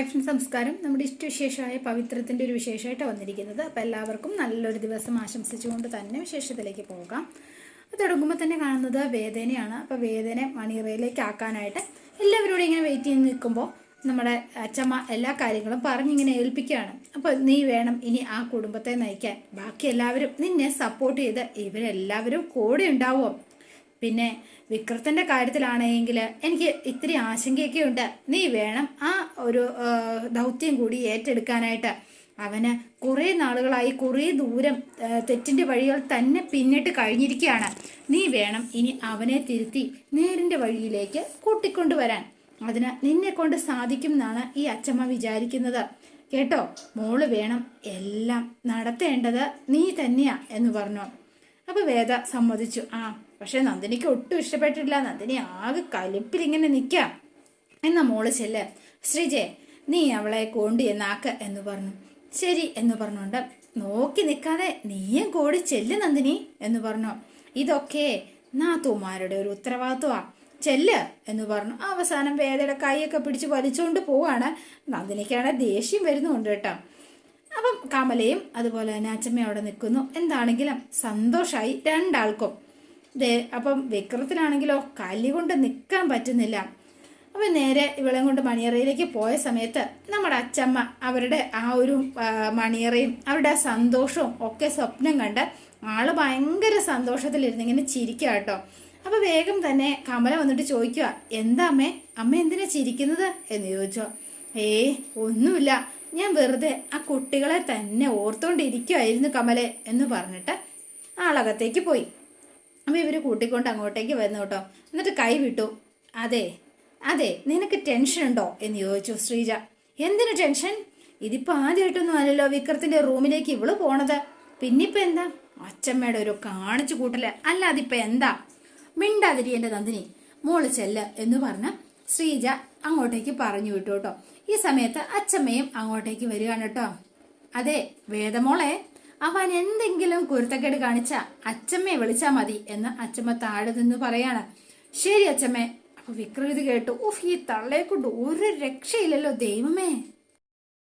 Hi സംസ്കാരം നമ്മുടെ ഇഷ്ടവിശേഷമായ പവിത്രത്തിന്റെ ഒരു വിശേഷമായിട്ട് വന്നിരിക്കുന്നത്. അപ്പോൾ എല്ലാവർക്കും നല്ലൊരു ദിവസം ആശംസിച്ചുകൊണ്ട് തന്നെ വിശേഷത്തിലേക്ക് പോകാം. അത് തുടങ്ങുമ്പോൾ തന്നെ കാണുന്നത് വേദനയാണ്. അപ്പോൾ വേദന മണിയറയിലേക്ക് ആക്കാനായിട്ട് എല്ലാവരോടും ഇങ്ങനെ വെയിറ്റ് ചെയ്ത് നിൽക്കുമ്പോൾ നമ്മുടെ അച്ചമ്മ എല്ലാ കാര്യങ്ങളും പറഞ്ഞിങ്ങനെ ഏൽപ്പിക്കുകയാണ്. അപ്പോൾ നീ വേണം ഇനി ആ കുടുംബത്തെ നയിക്കാൻ. ബാക്കി എല്ലാവരും നിന്നെ സപ്പോർട്ട് ചെയ്ത് ഇവരെല്ലാവരും കൂടെ ഉണ്ടാവുമോ പിന്നെ വിക്രത്തിന്റെ കാര്യത്തിലാണെങ്കിൽ എനിക്ക് ഇത്തിരി ആശങ്കയൊക്കെ ഉണ്ട് നീ വേണം ആ ഒരു ദൗത്യം കൂടി ഏറ്റെടുക്കാനായിട്ട്. അവന് കുറേ നാളുകളായി കുറേ ദൂരം തെറ്റിന്റെ വഴികൾ തന്നെ പിന്നിട്ട് കഴിഞ്ഞിരിക്കുകയാണ്. നീ വേണം ഇനി അവനെ തിരുത്തി നേരിന്റെ വഴിയിലേക്ക് കൂട്ടിക്കൊണ്ടുവരാൻ. അതിന് നിന്നെ കൊണ്ട് സാധിക്കും എന്നാണ് ഈ അച്ചമ്മ വിചാരിക്കുന്നത്. കേട്ടോ മോൾ വേണം എല്ലാം നടത്തേണ്ടത് നീ തന്നെയാ എന്ന് പറഞ്ഞു. അപ്പോൾ വേദ സമ്മതിച്ചു. ആ പക്ഷെ നന്ദിനിക്ക് ഒട്ടും ഇഷ്ടപ്പെട്ടിട്ടില്ല. നന്ദിനി ആകെ കലിപ്പിൽ ഇങ്ങനെ നിൽക്കാം എന്നാ മോൾ ചെല്ല്. ശ്രീജെ നീ അവളെ കോണ്ടി എന്നാക്ക് എന്ന് പറഞ്ഞു. ശരി എന്ന് പറഞ്ഞുകൊണ്ട് നോക്കി നിൽക്കാതെ നീയും കൂടി ചെല്ല് നന്ദിനി എന്ന് പറഞ്ഞു. ഇതൊക്കെ നാത്തൂമാരുടെ ഒരു ഉത്തരവാദിത്വമാണ് ചെല്ല് എന്ന് പറഞ്ഞു. അവസാനം വേദയുടെ കൈയൊക്കെ പിടിച്ച് വലിച്ചുകൊണ്ട് പോവാണ്. നന്ദിനിക്കാണ് ദേഷ്യം വരുന്നുണ്ട് കേട്ടോ. അപ്പം കമലയും അതുപോലെ തന്നെ അച്ഛമ്മയും അവിടെ നിൽക്കുന്നു. എന്താണെങ്കിലും സന്തോഷമായി രണ്ടാൾക്കും. ദേ അപ്പം വിക്രത്തിനാണെങ്കിലോ കല്ലി കൊണ്ട് നിൽക്കാൻ പറ്റുന്നില്ല. അപ്പം നേരെ ഇവളെ കൊണ്ട് മണിയറയിലേക്ക് പോയ സമയത്ത് നമ്മുടെ അച്ചമ്മ അവരുടെ ആ ഒരു മണിയറയും അവരുടെ ആ സന്തോഷവും ഒക്കെ സ്വപ്നം കണ്ട് ആൾ ഭയങ്കര സന്തോഷത്തിലിരുന്ന് ഇങ്ങനെ ചിരിക്കുക കേട്ടോ. അപ്പൊ വേഗം തന്നെ കമല വന്നിട്ട് ചോദിക്കുക എന്താ അമ്മേ? അമ്മ എന്തിനാ ചിരിക്കുന്നത്? എന്ന് ചോദിച്ചോ. ഏ ഒന്നുമില്ല. ഞാൻ വെറുതെ ആ കുട്ടികളെ തന്നെ ഓർത്തോണ്ടിരിക്കുമായിരുന്നു കമലെ എന്ന് പറഞ്ഞിട്ട് ആളകത്തേക്ക് പോയി. അപ്പൊ ഇവർ കൂട്ടിക്കൊണ്ട് അങ്ങോട്ടേക്ക് വന്നു കേട്ടോ. എന്നിട്ട് കൈ വിട്ടു. അതെ അതെ നിനക്ക് ടെൻഷൻ ഉണ്ടോ? എന്ന് ചോദിച്ചു ശ്രീജ. എന്തിനു ടെൻഷൻ ഇതിപ്പോ ആദ്യമായിട്ടൊന്നും അല്ലല്ലോ വിക്രത്തിന്റെ റൂമിലേക്ക് ഇവൾ പോണത്. പിന്നിപ്പോൾ എന്താ? അച്ചമ്മയുടെ ഒരു കാണിച്ചു കൂട്ടൽ. അല്ല അതിപ്പോൾ എന്താ? മിണ്ടാതിരി എന്റെ നന്ദിനി. മോൾ ചെല്ല് എന്ന് പറഞ്ഞ ശ്രീജ അങ്ങോട്ടേക്ക് പറഞ്ഞു വിട്ടു കേട്ടോ. ഈ സമയത്ത് അച്ചമ്മയും അങ്ങോട്ടേക്ക് വരികയാണ് കേട്ടോ. അതെ വേദമോളെ അവൻ എന്തെങ്കിലും കുരുത്തക്കേട് കാണിച്ച അച്ചമ്മയെ വിളിച്ചാ മതി എന്ന് അച്ചമ്മ താഴെ നിന്ന് പറയാണ്. ശരി അച്ചമ്മേ. അപ്പൊ വിക്രം ഇത് കേട്ടു. ഉഫ് ഈ തള്ളയെ കൊണ്ട് ഒരു രക്ഷയില്ലല്ലോ ദൈവമേ.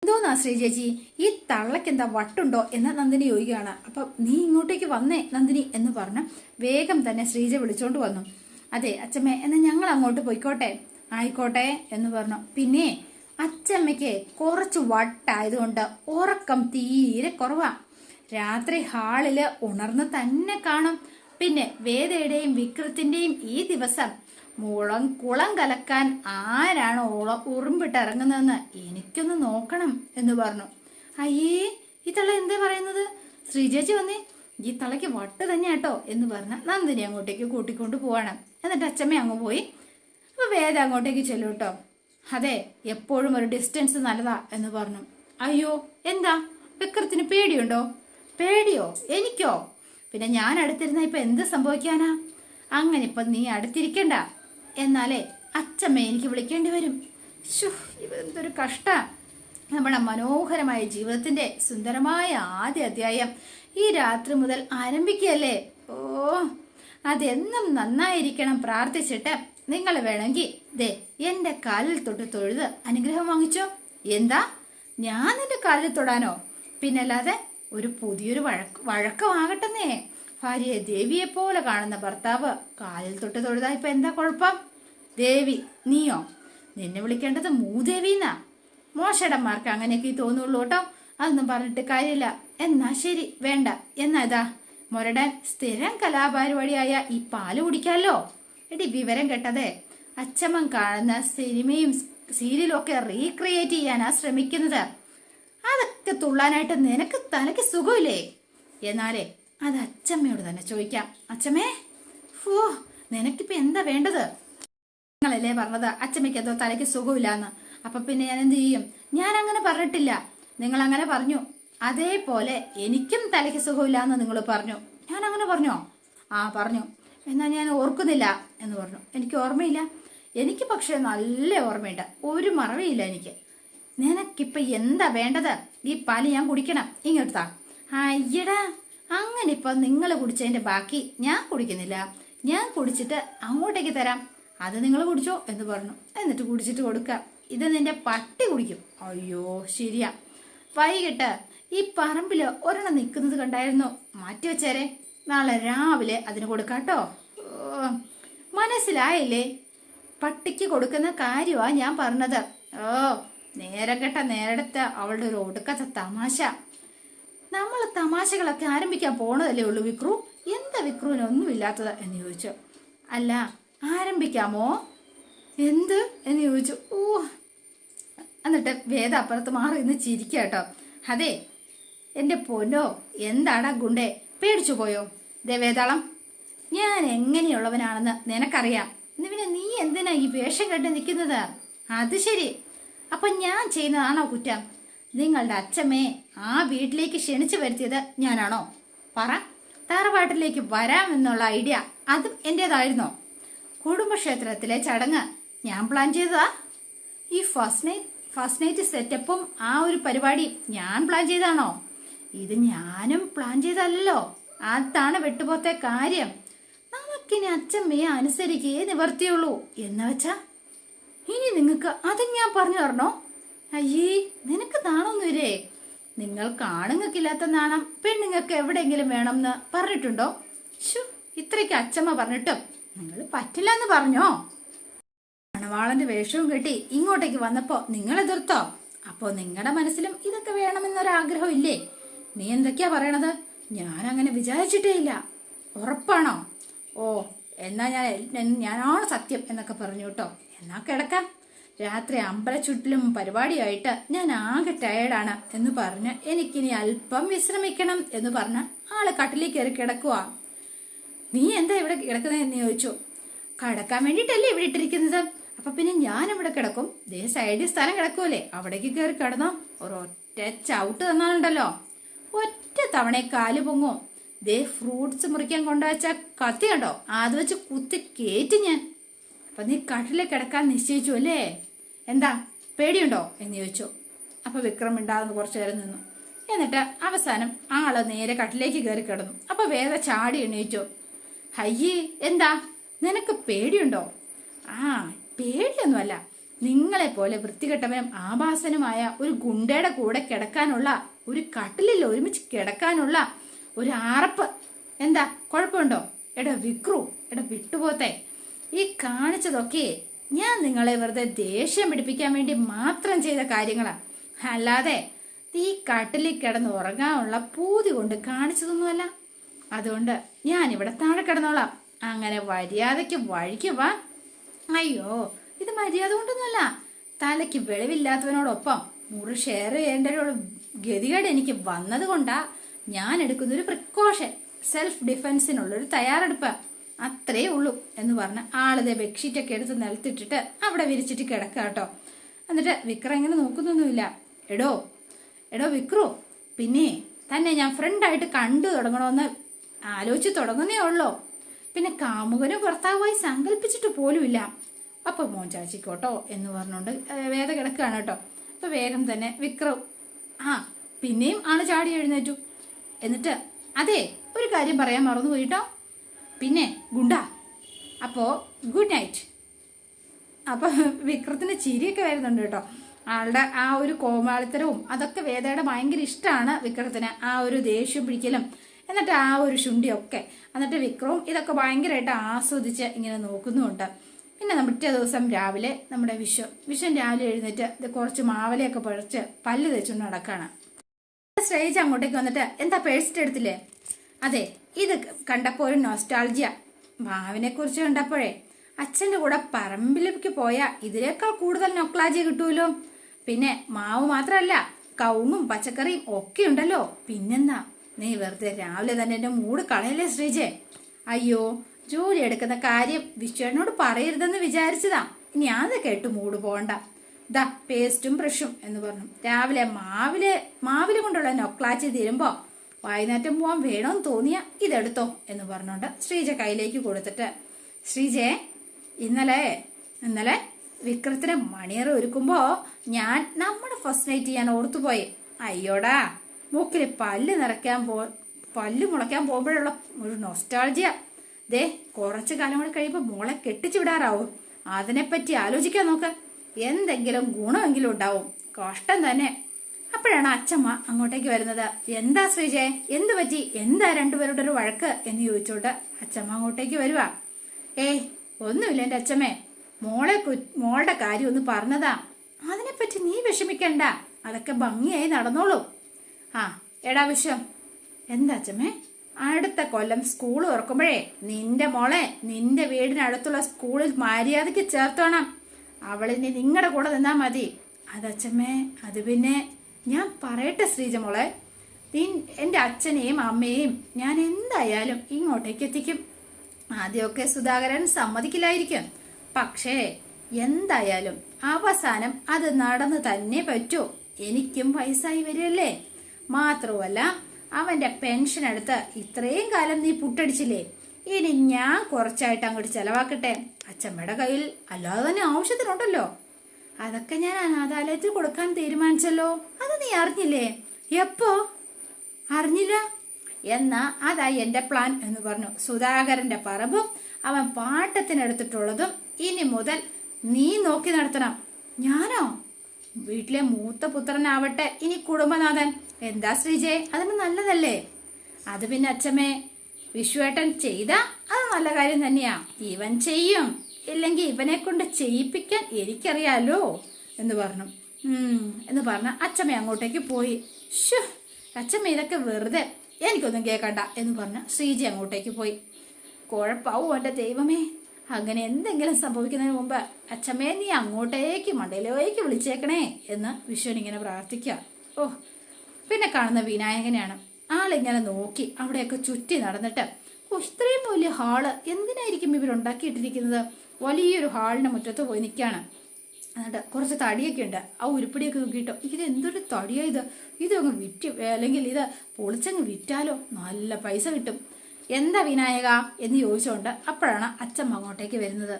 എന്തോന്നാ ശ്രീ ചേച്ചി ഈ തള്ളക്ക് എന്താ വട്ടുണ്ടോ എന്ന് നന്ദിനി ചോദിക്കുകയാണ്. അപ്പൊ നീ ഇങ്ങോട്ടേക്ക് വന്നേ നന്ദിനി എന്ന് പറഞ്ഞ് വേഗം തന്നെ ശ്രീജ വിളിച്ചോണ്ട് വന്നു. അതെ അച്ചമ്മേ എന്നാ ഞങ്ങൾ അങ്ങോട്ട് പോയിക്കോട്ടെ. ആയിക്കോട്ടെ എന്ന് പറഞ്ഞു. പിന്നെ അച്ചമ്മയ്ക്ക് കുറച്ച് വട്ടായതുകൊണ്ട് ഉറക്കം തീരെ കുറവാ. രാത്രി ഹാളിൽ ഉണർന്ന് തന്നെ കാണും. പിന്നെ വേദയുടെയും വിക്രത്തിന്റെയും ഈ ദിവസം മുളം കുളം കലക്കാൻ ആരാണ് ഓള ഉറുമ്പിട്ടിറങ്ങുന്നതെന്ന് എനിക്കൊന്ന് നോക്കണം എന്ന് പറഞ്ഞു. അയ്യേ ഈ തള്ള എന്താ പറയുന്നത്? ശ്രീചേച്ചി വന്നേ. ഈ തളയ്ക്ക് വട്ട് തന്നെയാട്ടോ എന്ന് പറഞ്ഞ നന്ദിനി അങ്ങോട്ടേക്ക് കൂട്ടിക്കൊണ്ട് പോവാണ്. എന്നിട്ട് അച്ഛമ്മ അങ്ങ് പോയി. അപ്പൊ വേദ അങ്ങോട്ടേക്ക് ചെല്ലു കേട്ടോ അതെ എപ്പോഴും ഒരു ഡിസ്റ്റൻസ് നല്ലതാ എന്ന് പറഞ്ഞു. അയ്യോ എന്താ? വിക്രത്തിന് പേടിയുണ്ടോ? പേടിയോ? എനിക്കോ? പിന്നെ ഞാൻ അടുത്തിരുന്ന ഇപ്പൊ എന്ത് സംഭവിക്കാനാ? അങ്ങനെ ഇപ്പൊ നീ അടുത്തിരിക്കണ്ട. എന്നാലേ അച്ഛമ്മ എനിക്ക് വിളിക്കേണ്ടി വരും. ശോ ഇവന്തൊരു കഷ്ട. നമ്മുടെ മനോഹരമായ ജീവിതത്തിന്റെ സുന്ദരമായ ആദ്യ അധ്യായം ഈ രാത്രി മുതൽ ആരംഭിക്കുകയല്ലേ? ഓ അതെന്നും നന്നായിരിക്കണം പ്രാർത്ഥിച്ചിട്ട് നിങ്ങൾ വേണമെങ്കിൽ ദേ എന്റെ കാലിൽ തൊട്ട് തൊഴുത് അനുഗ്രഹം വാങ്ങിച്ചോ. എന്താ? ഞാൻ നിന്റെ കാലിൽ തൊടാനോ? പിന്നല്ലാതെ ഒരു പുതിയൊരു വഴക്ക് വഴക്കമാകട്ടെന്നേ. ഭാര്യയെ ദേവിയെ പോലെ കാണുന്ന ഭർത്താവ് കാലിൽ തൊട്ട് തൊഴുതാ. ഇപ്പൊ എന്താ കുഴപ്പം? ദേവി നീയോ? നിന്നെ വിളിക്കേണ്ടത് മൂദേവിന്നാ. മോശടന്മാർക്ക് അങ്ങനെയൊക്കെ തോന്നുള്ളൂ കേട്ടോ. അതൊന്നും പറഞ്ഞിട്ട് കാര്യമില്ല. എന്നാ ശരി വേണ്ട. എന്നാ ഇതാ? മുരടൻ സ്ഥിരം കലാപരിപാടിയായ ഈ പാൽ കുടിക്കാമല്ലോ എടി വിവരം കേട്ടതേ. അച്ചമ്മൻ കാണുന്ന സിനിമയും സീരിയലും ഒക്കെ റീക്രിയേറ്റ് ചെയ്യാനാ ശ്രമിക്കുന്നത്. അതൊക്കെ തുള്ളാനായിട്ട് നിനക്ക് തലയ്ക്ക് സുഖമില്ലേ? എന്നാലേ അത് അച്ചമ്മയോട് തന്നെ ചോദിക്കാം. അച്ചമ്മേ ഓ നിനക്കിപ്പോ എന്താ വേണ്ടത്? നിങ്ങളല്ലേ പറഞ്ഞത് അച്ഛമ്മയ്ക്ക് എന്തോ തലയ്ക്ക് സുഖമില്ലാന്ന്. അപ്പൊ പിന്നെ ഞാൻ എന്ത് ചെയ്യും? ഞാൻ അങ്ങനെ പറഞ്ഞിട്ടില്ല. നിങ്ങൾ അങ്ങനെ പറഞ്ഞു. അതേപോലെ എനിക്കും തലയ്ക്ക് സുഖമില്ലാന്ന് നിങ്ങൾ പറഞ്ഞു. ഞാൻ അങ്ങനെ പറഞ്ഞോ? ആ പറഞ്ഞു. എന്നാ ഞാൻ ഓർക്കുന്നില്ല എന്ന് പറഞ്ഞു. എനിക്ക് ഓർമ്മയില്ല. എനിക്ക് പക്ഷേ നല്ല ഓർമ്മയുണ്ട്. ഒരു മറവിയില്ല എനിക്ക്. നിനക്കിപ്പൊ എന്താ വേണ്ടത്? ഈ പാൽ ഞാൻ കുടിക്കണം. ഇങ്ങോട്ടാ അയ്യടാ അങ്ങനെ ഇപ്പൊ നിങ്ങൾ കുടിച്ചതിന്റെ ബാക്കി ഞാൻ കുടിക്കുന്നില്ല. ഞാൻ കുടിച്ചിട്ട് അങ്ങോട്ടേക്ക് തരാം. അത് നിങ്ങൾ കുടിച്ചോ എന്ന് പറഞ്ഞു. എന്നിട്ട് കുടിച്ചിട്ട് കൊടുക്കാം. ഇത് നിന്റെ പട്ടി കുടിക്കും. അയ്യോ ശരിയാ. വൈകിട്ട് ഈ പറമ്പിൽ ഒരെണ്ണം നിൽക്കുന്നത് കണ്ടായിരുന്നു. മാറ്റി വെച്ചേരെ. നാളെ രാവിലെ അതിന് കൊടുക്കാട്ടോ. മനസ്സിലായില്ലേ? പട്ടിക്ക് കൊടുക്കുന്ന കാര്യമാ ഞാൻ പറഞ്ഞത്. ഓ നേരം കെട്ട നേരത്തെ അവളുടെ ഒരു ഒടുക്കത്തെ തമാശ. നമ്മൾ തമാശകളൊക്കെ ആരംഭിക്കാൻ പോണതല്ലേ ഉള്ളൂ വിക്രു? എന്താ വിക്രുവിന് ഒന്നുമില്ലാത്തത്? എന്ന് ചോദിച്ചു. അല്ല ആരംഭിക്കാമോ? എന്ത്? എന്ന് ചോദിച്ചു. ഓ എന്നിട്ട് വേദ അപ്പുറത്ത് മാറി ഇന്ന് ചിരിക്കട്ടോ അതെ എന്റെ പൊന്നോ എന്താടാ ഗുണ്ടേ? പേടിച്ചു പോയോ? ദേ വേതാളം ഞാൻ എങ്ങനെയുള്ളവനാണെന്ന് നിനക്കറിയാം. പിന്നെ നീ എന്തിനാ ഈ വേഷം കെട്ട് നിൽക്കുന്നത്? അത് ശരി അപ്പൊ ഞാൻ ചെയ്യുന്നതാണോ കുറ്റം? നിങ്ങളുടെ അച്ഛമ്മേ ആ വീട്ടിലേക്ക് ക്ഷണിച്ചു വരുത്തിയത് ഞാനാണോ? പറ. തറവാട്ടിലേക്ക് വരാമെന്നുള്ള ഐഡിയ അതും എന്റേതായിരുന്നോ. കുടുംബക്ഷേത്രത്തിലെ ചടങ്ങ് ഞാൻ പ്ലാൻ ചെയ്തതാ. ഈ ഫസ്റ്റ് നൈറ്റ് ഫസ്റ്റ് നൈറ്റ് സെറ്റപ്പും ആ ഒരു പരിപാടി ഞാൻ പ്ലാൻ ചെയ്താണോ ഇത് ഞാനും പ്ലാൻ ചെയ്തല്ലോ അതാണ് വെട്ടുപോത്തെ കാര്യം. നമുക്കിനി അച്ഛമ്മയെ അനുസരിക്കേ നിവർത്തിയുള്ളൂ. എന്ന് വെച്ചാ ഇനി നിങ്ങൾക്ക് അത് ഞാൻ പറഞ്ഞു തരണോ? അയ്യേ നിനക്ക് നാണൊന്നുരേ നിങ്ങൾ ആണുങ്ങൾക്കില്ലാത്ത നാണം പെണ്ണുങ്ങൾക്ക് എവിടെയെങ്കിലും വേണമെന്ന് പറഞ്ഞിട്ടുണ്ടോ? ശു ഇത്രയ്ക്ക് അച്ഛമ്മ പറഞ്ഞിട്ടും നിങ്ങൾ പറ്റില്ല എന്ന് പറഞ്ഞോ? മണവാളന്റെ വേഷവും കെട്ടി ഇങ്ങോട്ടേക്ക് വന്നപ്പോ നിങ്ങൾ എതിർത്തോ? അപ്പോ നിങ്ങളുടെ മനസ്സിലും ഇതൊക്കെ വേണമെന്നൊരാഗ്രഹം ഇല്ലേ? നീ എന്തൊക്കെയാ പറയണത്? ഞാൻ അങ്ങനെ വിചാരിച്ചിട്ടേ ഇല്ല. ഉറപ്പാണോ? ഓ എന്നാ ഞാൻ ഞാനാണ് സത്യം എന്നൊക്കെ പറഞ്ഞു കേട്ടോ. എന്നാ കിടക്കാം. രാത്രി അമ്പലച്ചുട്ടിലും പരിപാടിയായിട്ട് ഞാൻ ആകെ ടയേർഡാണ് എന്ന് പറഞ്ഞ് എനിക്കിനി അല്പം വിശ്രമിക്കണം എന്ന് പറഞ്ഞ് ആൾ കട്ടിലേക്ക് കയറി കിടക്കുക നീ എന്താ ഇവിടെ കിടക്കുന്നത് എന്ന് ചോദിച്ചു. കിടക്കാൻ വേണ്ടിയിട്ടല്ലേ ഇവിടെ ഇട്ടിരിക്കുന്നത്? അപ്പൊ പിന്നെ ഞാൻ ഇവിടെ കിടക്കും? ദേ സൈഡിൽ സ്ഥലം കിടക്കൂലേ. അവിടേക്ക് കയറി കിടന്നോ. ഒരൊറ്റ ചവിട്ട് തന്നാലുണ്ടല്ലോ. ഒറ്റ തവണ കാൽ പൊങ്ങും. ദേ ഫ്രൂട്ട്സ് മുറിക്കാൻ കൊണ്ടുവച്ച കത്തി കണ്ടോ? അത് വെച്ച് കുത്തി കേറ്റി ഞാൻ. അപ്പൊ നീ കട്ടിലെ കിടക്കാൻ നിശ്ചയിച്ചു അല്ലേ? എന്താ പേടിയുണ്ടോ? എന്ന് ചോദിച്ചു. അപ്പൊ വിക്രം ഉണ്ടാകുന്ന കുറച്ചു നേരം നിന്നു. എന്നിട്ട് അവസാനം ആൾ നേരെ കട്ടിലേക്ക് കയറി കിടന്നു. അപ്പൊ വേറെ ചാടി എണീറ്റു. അയ്യേ എന്താ? നിനക്ക് പേടിയുണ്ടോ? ആ പേടിയൊന്നുമല്ല. നിങ്ങളെ പോലെ വൃത്തികെട്ടവനും ആഭാസനുമായ ഒരു ഗുണ്ടയുടെ കൂടെ കിടക്കാനുള്ള ഒരു കട്ടിലിൽ ഒരുമിച്ച് കിടക്കാനുള്ള ഒരു ആറപ്പ്. എന്താ കുഴപ്പമുണ്ടോ? എടാ വിക്രു എടാ വിട്ടുപോത്തെ. ഈ കാണിച്ചതൊക്കെ ഞാൻ നിങ്ങളെ വെറുതെ ദേഷ്യം പിടിപ്പിക്കാൻ വേണ്ടി മാത്രം ചെയ്ത കാര്യങ്ങളാ. അല്ലാതെ ഈ കട്ടിലിൽ കിടന്ന് ഉറങ്ങാനുള്ള പൂതി കൊണ്ട് കാണിച്ചതൊന്നുമല്ല. അതുകൊണ്ട് ഞാൻ ഇവിടെ താഴെ കിടന്നോളാം. അങ്ങനെ മര്യാദയ്ക്ക് വഴിക്ക് വാ. അയ്യോ ഇത് മര്യാദ കൊണ്ടൊന്നുമല്ല. തലയ്ക്ക് വെളിവില്ലാത്തവനോടൊപ്പം മുറി ഷെയർ ചെയ്യേണ്ടവരോട് ഗതികേട് എനിക്ക് വന്നത് ഞാൻ എടുക്കുന്ന ഒരു പ്രിക്കോഷൻ സെൽഫ് ഡിഫൻസിനുള്ളൊരു തയ്യാറെടുപ്പ്. അത്രേ ഉള്ളൂ എന്ന് പറഞ്ഞ് ആളിതെ ബെഡ്ഷീറ്റൊക്കെ എടുത്ത് നിലത്തിട്ടിട്ട് അവിടെ വിരിച്ചിട്ട് കിടക്കുക കേട്ടോ എന്നിട്ട് വിക്രം ഇങ്ങനെ നോക്കുന്നൊന്നുമില്ല. എടോ എടോ വിക്രു പിന്നെ തന്നെ ഞാൻ ഫ്രണ്ടായിട്ട് കണ്ടു തുടങ്ങണമെന്ന് ആലോചിച്ച് തുടങ്ങുന്നേ ഉള്ളോ. പിന്നെ കാമുകനോ ഭർത്താവായി സങ്കല്പിച്ചിട്ട് പോലുമില്ല. അപ്പൊ മോൻ ചാച്ചിക്കോട്ടോ എന്ന് പറഞ്ഞുകൊണ്ട് വേദ കിടക്കുകയാണ് കേട്ടോ അപ്പൊ വേഗം തന്നെ വിക്രം ആ പിന്നെയും ആൾ ചാടി എഴുന്നേറ്റു. എന്നിട്ട് അതെ ഒരു കാര്യം പറയാൻ മറന്നു പോയിട്ടോ പിന്നെ ഗുണ്ട അപ്പോ ഗുഡ് നൈറ്റ് അപ്പോൾ വിക്രത്തിന് ചിരിയൊക്കെ വരുന്നുണ്ട് കേട്ടോ. ആളുടെ ആ ഒരു കോമാളിത്തരവും അതൊക്കെ വേദയുടെ ഭയങ്കര ഇഷ്ടമാണ് വിക്രത്തിന് ആ ഒരു ദേഷ്യം പിടിക്കലും എന്നിട്ട് ആ ഒരു ശുണ്ടിയൊക്കെ. എന്നിട്ട് വിക്രവും ഇതൊക്കെ ഭയങ്കരമായിട്ട് ആസ്വദിച്ച് ഇങ്ങനെ നോക്കുന്നുമുണ്ട്. പിന്നെ നമ്മുടെ ദിവസം രാവിലെ നമ്മുടെ വിശ്വം വിശ്വം രാവിലെ എഴുന്നേറ്റ് കുറച്ച് മാവലയൊക്കെ പഴച്ച് പല്ല് തേച്ചുകൊണ്ട് നടക്കാണ്. സ്റ്റേജ് അങ്ങോട്ടേക്ക് വന്നിട്ട് എന്താ പേഴ്സിട്ട് എടുത്തില്ലേ? അതെ ഇത് കണ്ടപ്പോൾ ഒരു നോസ്റ്റാൾജിയ മാവിനെ കുറിച്ച് കണ്ടപ്പോഴേ അച്ഛന്റെ കൂടെ പറമ്പിലേക്ക് പോയാൽ ഇതിനേക്കാൾ കൂടുതൽ നൊക്ലാജിയ കിട്ടുമല്ലോ പിന്നെ മാവ് മാത്രമല്ല കവുങ്ങും പച്ചക്കറിയും ഒക്കെ ഉണ്ടല്ലോ. പിന്നെന്താ? നീ വെറുതെ രാവിലെ തന്നെ എന്റെ മൂട് കളയല്ലേ ശ്രീജെ? അയ്യോ ജോലി എടുക്കുന്ന കാര്യം വിശ്വനോട് പറയരുതെന്ന് വിചാരിച്ചതാ. ഇനി അത് കേട്ട് മൂട് പോകണ്ട ദാ പേസ്റ്റും ബ്രഷും എന്ന് പറഞ്ഞു. രാവിലെ മാവിൽ മാവിൽ കൊണ്ടുള്ള നൊക്ലാച്ചി തീരുമ്പോ വൈകുന്നേരം പോവാൻ വേണമെന്ന് തോന്നിയ ഇതെടുത്തോ എന്ന് പറഞ്ഞുകൊണ്ട് ശ്രീജ കയ്യിലേക്ക് കൊടുത്തിട്ട് ശ്രീജയെ ഇന്നലെ ഇന്നലെ വിക്രത്തിന് മണിയറ ഒരുക്കുമ്പോ ഞാൻ നമ്മുടെ ഫസ്റ്റ് നൈറ്റ് ഞാൻ ഓർത്തുപോയി. അയ്യോടാ മൂക്കിൽ പല്ല് നിറയ്ക്കാൻ പോ പല്ല് മുളയ്ക്കാൻ പോകുമ്പോഴുള്ള ഒരു നൊസ്റ്റാൾജിയ ദേ കുറച്ചു കാലം കൂടെ കഴിയുമ്പോൾ മോളെ കെട്ടിച്ചു വിടാറാവും. അതിനെപ്പറ്റി ആലോചിക്കാൻ നോക്ക്. എന്തെങ്കിലും ഗുണമെങ്കിലും ഉണ്ടാവും. കഷ്ടം തന്നെ. അപ്പോഴാണ് അച്ഛമ്മ അങ്ങോട്ടേക്ക് വരുന്നത്. എന്താ ശ്രീജെ? എന്ത് പറ്റി? എന്താ രണ്ടുപേരുടെ ഒരു വഴക്ക്? എന്ന് ചോദിച്ചോണ്ട് അച്ഛമ്മ അങ്ങോട്ടേക്ക് വരുവാ. ഏയ് ഒന്നുമില്ല എന്റെ അച്ഛമ്മേ മോളെ മോളുടെ കാര്യം ഒന്ന് പറഞ്ഞതാ. അതിനെപ്പറ്റി നീ വിഷമിക്കണ്ട. അതൊക്കെ ഭംഗിയായി നടന്നോളൂ. ആ എടാ വിശ്വം. എന്താ അച്ഛമ്മേ അടുത്ത കൊല്ലം സ്കൂൾ തുറക്കുമ്പോഴേ നിന്റെ മോളെ നിന്റെ വീടിനടുത്തുള്ള സ്കൂളിൽ മര്യാദയ്ക്ക് ചേർത്തോണം. അവളിനി നിങ്ങളുടെ കൂടെ നിന്നാ മതി. അതച്ഛമ്മേ അത് പിന്നെ ഞാൻ പറയട്ടെ ശ്രീജമോളെ. നീ എന്റെ അച്ഛനെയും അമ്മയെയും ഞാൻ എന്തായാലും ഇങ്ങോട്ടേക്ക് എത്തിക്കും. ആദ്യമൊക്കെ സുധാകരൻ സമ്മതിക്കില്ലായിരിക്കും. പക്ഷേ എന്തായാലും അവസാനം അത് നടന്നു തന്നെ പറ്റൂ. എനിക്കും വയസ്സായി വരികയല്ലേ? മാത്രവുമല്ല അവന്റെ പെൻഷൻ എടുത്ത് ഇത്രയും കാലം നീ പുട്ടടിച്ചില്ലേ? ഇനി ഞാൻ കുറച്ചായിട്ട് അങ്ങോട്ട് ചെലവാക്കട്ടെ. അച്ഛമ്മയുടെ കയ്യിൽ അല്ലാതെ തന്നെ ആവശ്യത്തിനുണ്ടല്ലോ. അതൊക്കെ ഞാൻ അനാഥാലയത്തിൽ കൊടുക്കാൻ തീരുമാനിച്ചല്ലോ. അത് നീ അറിഞ്ഞില്ലേ? എപ്പോ? അറിഞ്ഞില്ല? എന്നാ അതായി എന്റെ പ്ലാൻ എന്ന് പറഞ്ഞു സുധാകരന്റെ പറമ്പും അവൻ പാട്ടത്തിനെടുത്തിട്ടുള്ളതും ഇനി മുതൽ നീ നോക്കി നടത്തണം. ഞാനോ? വീട്ടിലെ മൂത്ത പുത്രനാവട്ടെ ഇനി കുടുംബനാഥൻ. എന്താ ശ്രീജയ് അതിന് നല്ലതല്ലേ? അത് പിന്നെ അച്ഛമ്മേ വിശ്വേട്ടൻ ചെയ്ത അത് നല്ല കാര്യം തന്നെയാ. ഇവൻ ചെയ്യും. ഇല്ലെങ്കിൽ ഇവനെ കൊണ്ട് ചെയ്യിപ്പിക്കാൻ എനിക്കറിയാലോ എന്ന് പറഞ്ഞു. എന്ന് പറഞ്ഞ അച്ഛമ്മ അങ്ങോട്ടേക്ക് പോയി. ഷു അച്ഛമ്മ ഇതൊക്കെ വെറുതെ എനിക്കൊന്നും കേൾക്കണ്ട എന്ന് പറഞ്ഞ ശ്രീജി അങ്ങോട്ടേക്ക് പോയി. കുഴപ്പാവും എന്റെ ദൈവമേ അങ്ങനെ എന്തെങ്കിലും സംഭവിക്കുന്നതിന് മുമ്പ് അച്ഛമ്മേ നീ അങ്ങോട്ടേക്ക് മണ്ടയിലേക്ക് വിളിച്ചേക്കണേ എന്ന് വിശ്വൻ ഇങ്ങനെ പ്രാർത്ഥിക്കുക. ഓ പിന്നെ കാണുന്ന വിനായകനെയാണ്. ആളിങ്ങനെ നോക്കി അവിടെയൊക്കെ ചുറ്റി നടന്നിട്ട് ഓ ഇത്രയും വലിയ ഹാൾ എന്തിനായിരിക്കും ഇവരുണ്ടാക്കിയിട്ടിരിക്കുന്നത് വലിയൊരു ഹാളിന്റെ മുറ്റത്ത് പോയി നിൽക്കുകയാണ്. എന്നിട്ട് കുറച്ച് തടിയൊക്കെ ഉണ്ട്. ആ ഉരുപ്പടിയൊക്കെ നോക്കിയിട്ടോ ഇത് എന്തൊരു തടിയാ ഇത്? ഇതങ്ങ് വിറ്റ് അല്ലെങ്കിൽ ഇത് പൊളിച്ചങ്ങ് വിറ്റാലോ? നല്ല പൈസ കിട്ടും. എന്താ വിനായക? എന്ന് ചോദിച്ചുകൊണ്ട് അപ്പോഴാണ് അച്ഛമ്മ അങ്ങോട്ടേക്ക് വരുന്നത്.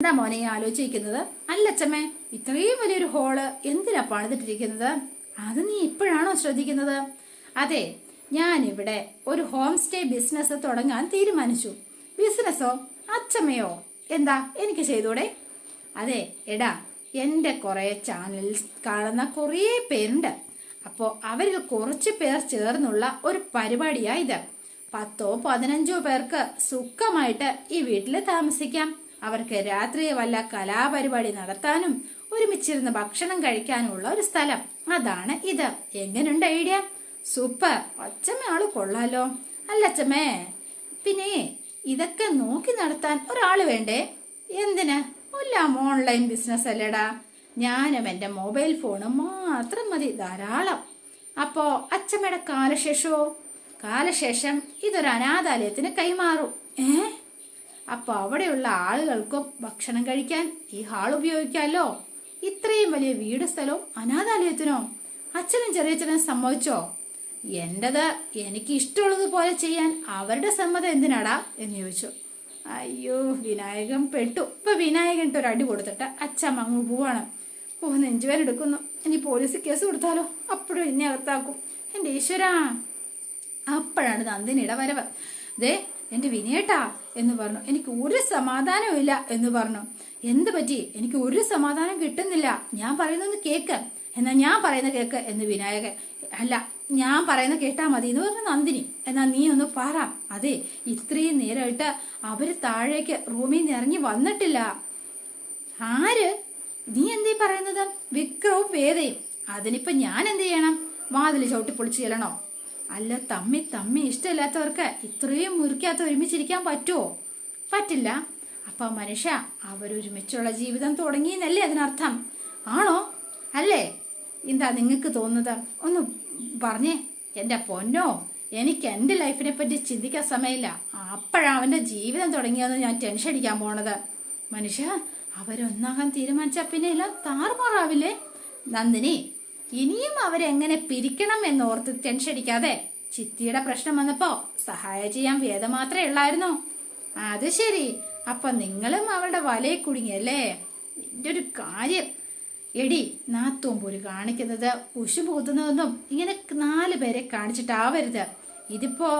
എന്താ മോനെ ആലോചിക്കുന്നത് അല്ല അച്ഛമ്മേ ഇത്രയും വലിയൊരു ഹോൾ എന്തിനാ പണിതിട്ടിരിക്കുന്നത്? അത് നീ ഇപ്പോഴാണോ ശ്രദ്ധിക്കുന്നത്? അതെ ഞാനിവിടെ ഒരു ഹോം സ്റ്റേ ബിസിനസ് തുടങ്ങാൻ തീരുമാനിച്ചു. ബിസിനസ്സോ അച്ഛമ്മയോ എന്താ എനിക്ക് ചെയ്തൂടെ? അതെ എടാ എന്റെ കുറേ ചാനൽസ് കാണുന്ന കുറേ പേരുണ്ട്. അപ്പോൾ അവരിൽ കുറച്ച് പേർ ചേർന്നുള്ള ഒരു പരിപാടിയാ ഇത്. പത്തോ പതിനഞ്ചോ പേർക്ക് സുഖമായിട്ട് ഈ വീട്ടിൽ താമസിക്കാം. അവർക്ക് രാത്രി വല്ല കലാപരിപാടി നടത്താനും ഒരുമിച്ചിരുന്ന് ഭക്ഷണം കഴിക്കാനുമുള്ള ഒരു സ്ഥലം. അതാണ് ഇത്. എങ്ങനെയുണ്ട് ഐഡിയ? സൂപ്പർ. അച്ഛമ്മ ആൾ കൊള്ളാലോ. അല്ല അച്ഛമ്മേ പിന്നെ ഇതൊക്കെ നോക്കി നടത്താൻ ഒരാൾ വേണ്ടേ? എന്തിന്? എല്ലാം ഓൺലൈൻ ബിസിനസ് അല്ലേടാ. ഞാനും എന്റെ മൊബൈൽ ഫോണും മാത്രം മതി ധാരാളം. അപ്പോ അച്ഛമ്മയുടെ കാലശേഷമോ? കാലശേഷം ഇതൊരു അനാഥാലയത്തിന് കൈമാറും. ഏ? അപ്പൊ അവിടെയുള്ള ആളുകൾക്കും ഭക്ഷണം കഴിക്കാൻ ഈ ഹാൾ ഉപയോഗിക്കാമല്ലോ ഇത്രയും വലിയ വീട് സ്ഥലവും അനാഥാലയത്തിനോ? അച്ഛനും ചെറിയച്ഛനും സമ്മതിച്ചോ? എന്റേത് എനിക്ക് ഇഷ്ടമുള്ളതുപോലെ ചെയ്യാൻ അവരുടെ സമ്മതം എന്തിനാടാ എന്ന് ചോദിച്ചു. അയ്യോ വിനായകൻ പെട്ടു. ഇപ്പൊ വിനായകൻ ഒരു അടി കൊടുത്തിട്ട് അച്ഛമ്മ അങ്ങ് പോവാണ്. ഓ നെഞ്ചുവേൻ എടുക്കുന്നു. ഇനി പോലീസ് കേസ് കൊടുത്താലോ? അപ്പോഴും എന്നെ അകത്താക്കും. എന്റെ ഈശ്വരാ അപ്പോഴാണ് നന്ദിനിയുടെ വരവ് ദേ എന്റെ വിനയേട്ടാ എന്ന് പറഞ്ഞു. എനിക്ക് ഒരു സമാധാനവും ഇല്ല എന്ന് പറഞ്ഞു. എന്ത് പറ്റി? എനിക്ക് ഒരു സമാധാനം കിട്ടുന്നില്ല. ഞാൻ പറയുന്നത് കേക്ക്. എന്നാ ഞാൻ പറയുന്ന കേക്ക് എന്ന് വിനായകൻ. അല്ല ഞാൻ പറയുന്ന കേട്ടാ മതി എന്ന് പറഞ്ഞു നന്ദിനി. എന്നാ നീ ഒന്ന് പറ. അതെ ഇത്രയും നേരമായിട്ട് അവർ താഴേക്ക് റൂമിൽ നിന്ന് ഇറങ്ങി വന്നിട്ടില്ല. ആര്? നീ എന്തേ പറയുന്നത്? വിക്രവും വേദയും. അതിനിപ്പോ ഞാൻ എന്ത് ചെയ്യണം? വാതിൽ ചവിട്ടി പൊളിച്ചു ചെല്ലണോ? അല്ല തമ്മി തമ്മി ഇഷ്ടമില്ലാത്തവർക്ക് ഇത്രയും മുറിക്കകത്ത് ഒരുമിച്ചിരിക്കാൻ പറ്റുമോ പറ്റില്ല. അപ്പൊ മനുഷ്യ അവരൊരുമിച്ചുള്ള ജീവിതം തുടങ്ങിയെന്നല്ലേ അതിനർത്ഥം? ആണോ? അല്ലേ? എന്താ നിങ്ങൾക്ക് തോന്നുന്നത്? ഒന്ന് പറഞ്ഞേ എന്റെ പൊന്നോ എനിക്ക് എന്റെ ലൈഫിനെ പറ്റി ചിന്തിക്കാൻ സമയമില്ല. അപ്പോഴാണ് അവന്റെ ജീവിതം തുടങ്ങിയെന്ന് ഞാൻ ടെൻഷൻ അടിക്കാൻ പോണത്. മനുഷ്യ അവരൊന്നാകാൻ തീരുമാനിച്ച പിന്നെ എല്ലാം താറുമാറാവില്ലേ? നന്ദിനി ഇനിയും അവരെങ്ങനെ പിരിക്കണം എന്നോർത്ത് ടെൻഷൻ അടിക്കാതെ ചിത്തിയുടെ പ്രശ്നം വന്നപ്പോ സഹായം ചെയ്യാൻ വേദ മാത്രമേ ഉള്ളായിരുന്നു. അത് ശരി. അപ്പൊ നിങ്ങളും അവളുടെ വലയിൽ കുടുങ്ങിയല്ലേ? എന്റെ ഒരു കാര്യം എടി നാത്തോമ്പൂര് കാണിക്കുന്നത് ഉശു പൂത്തുന്നതൊന്നും ഇങ്ങനെ നാല് പേരെ കാണിച്ചിട്ടാവരുത്. ഇതിപ്പോ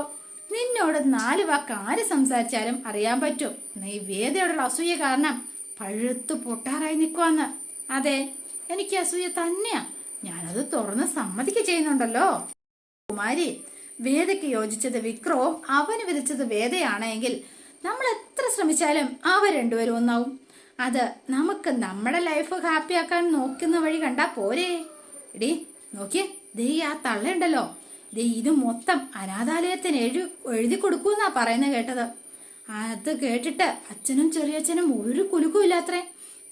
നിന്നോട് നാല് വാക്ക് ആര് സംസാരിച്ചാലും അറിയാൻ പറ്റും. നീ വേദയോടുള്ള അസൂയ കാരണം പഴുത്തു പൊട്ടാറായി നിൽക്കുവാന്ന് അതെ എനിക്ക് അസൂയ തന്നെയാ. ഞാനത് തുറന്ന് സമ്മതിക്ക ചെയ്യുന്നുണ്ടല്ലോ. കുമാരി വേദയ്ക്ക് യോജിച്ചത് വിക്രവും അവന് വിധിച്ചത് വേദയാണെങ്കിൽ നമ്മൾ എത്ര ശ്രമിച്ചാലും അവ രണ്ടുപേരും ഒന്നാവും. അത് നമുക്ക് നമ്മുടെ ലൈഫ് ഹാപ്പി ആക്കാൻ നോക്കുന്ന വഴി കണ്ടാ പോരെ. എടി നോക്കിയേ ദേ ആ തള്ളയുണ്ടല്ലോ. ദേ ഇത് മൊത്തം അനാഥാലയത്തിന് എഴു എഴുതി കൊടുക്കൂന്നാ പറയുന്നത് കേട്ടത്. അത് കേട്ടിട്ട് അച്ഛനും ചെറിയച്ഛനും ഒരു കുലുക്കും ഇല്ലാത്രേ.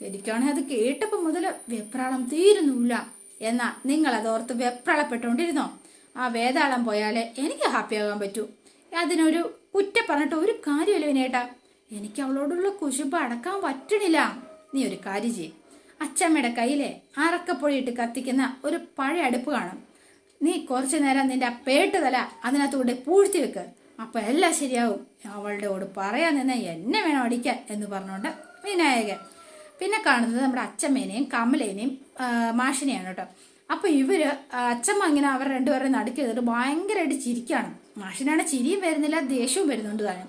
എനിക്കാണെങ്കിൽ അത് കേട്ടപ്പോൾ മുതൽ വെപ്രാളം തീരുന്നില്ല എന്നാ നിങ്ങൾ അതോർത്ത് വെപ്രാളപ്പെട്ടുകൊണ്ടിരുന്നോ. ആ വേതാളം പോയാലേ എനിക്ക് ഹാപ്പിയാകാൻ പറ്റൂ. അതിനൊരു കുറ്റ പറഞ്ഞിട്ട് ഒരു കാര്യമില്ല വിനേട്ടാ എനിക്ക് അവളോടുള്ള കുശുപ്പ് അടക്കാൻ പറ്റണില്ല. നീ ഒരു കാര്യം ചെയ്യും. അച്ചമ്മയുടെ കയ്യിലെ അറക്കപ്പൊഴിയിട്ട് കത്തിക്കുന്ന ഒരു പഴയ അടുപ്പ് കാണും. നീ കുറച്ചു നേരം നിന്റെ ആ പേട്ട് തല അതിനകത്തൂടെ പൂഴ്ത്തി വെക്ക്. അപ്പൊ എല്ലാം ശരിയാവും. അവളുടെ ഓട് പറയാൻ നിന്ന് എന്നെ വേണം അടിക്കാൻ എന്ന് പറഞ്ഞുകൊണ്ട് വിനായകൻ. പിന്നെ കാണുന്നത് നമ്മുടെ അച്ചമ്മേനെയും കമലേനെയും മാഷിനെയാണ് കേട്ടോ. അപ്പൊ ഇവർ അച്ഛമ്മ ഇങ്ങനെ അവർ രണ്ടുപേരെ നടുക്കി ചെയ്തിട്ട് ഭയങ്കരമായിട്ട് ചിരിക്കുകയാണ് മാഷിനാണ് ചിരിയും വരുന്നില്ല ദേഷ്യവും വരുന്നുണ്ട് താനും.